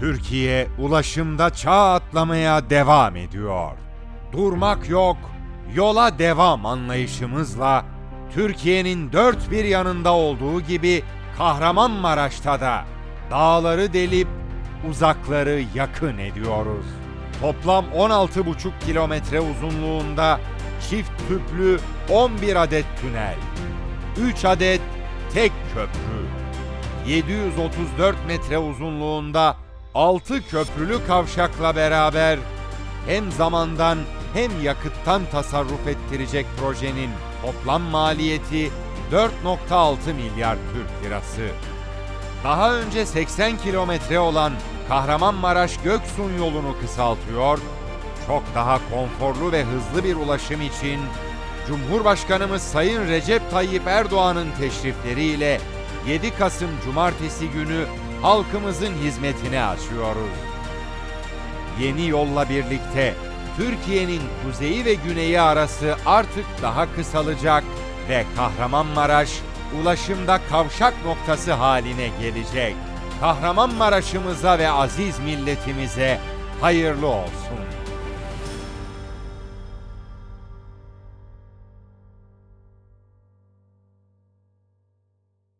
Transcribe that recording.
Türkiye ulaşımda çağ atlamaya devam ediyor. Durmak yok, yola devam anlayışımızla Türkiye'nin dört bir yanında olduğu gibi Kahramanmaraş'ta da dağları delip uzakları yakın ediyoruz. Toplam 16,5 kilometre uzunluğunda çift tüplü 11 adet tünel, 3 adet tek köprü, 734 metre uzunluğunda 6 köprülü kavşakla beraber hem zamandan hem yakıttan tasarruf ettirecek projenin toplam maliyeti 4.6 milyar Türk lirası. Daha önce 80 kilometre olan Kahramanmaraş Göksun yolunu kısaltıyor, çok daha konforlu ve hızlı bir ulaşım için Cumhurbaşkanımız Sayın Recep Tayyip Erdoğan'ın teşrifleriyle 7 Kasım Cumartesi günü halkımızın hizmetine açıyoruz. Yeni yolla birlikte Türkiye'nin kuzeyi ve güneyi arası artık daha kısalacak ve Kahramanmaraş ulaşımda kavşak noktası haline gelecek. Kahramanmaraş'ımıza ve aziz milletimize hayırlı olsun.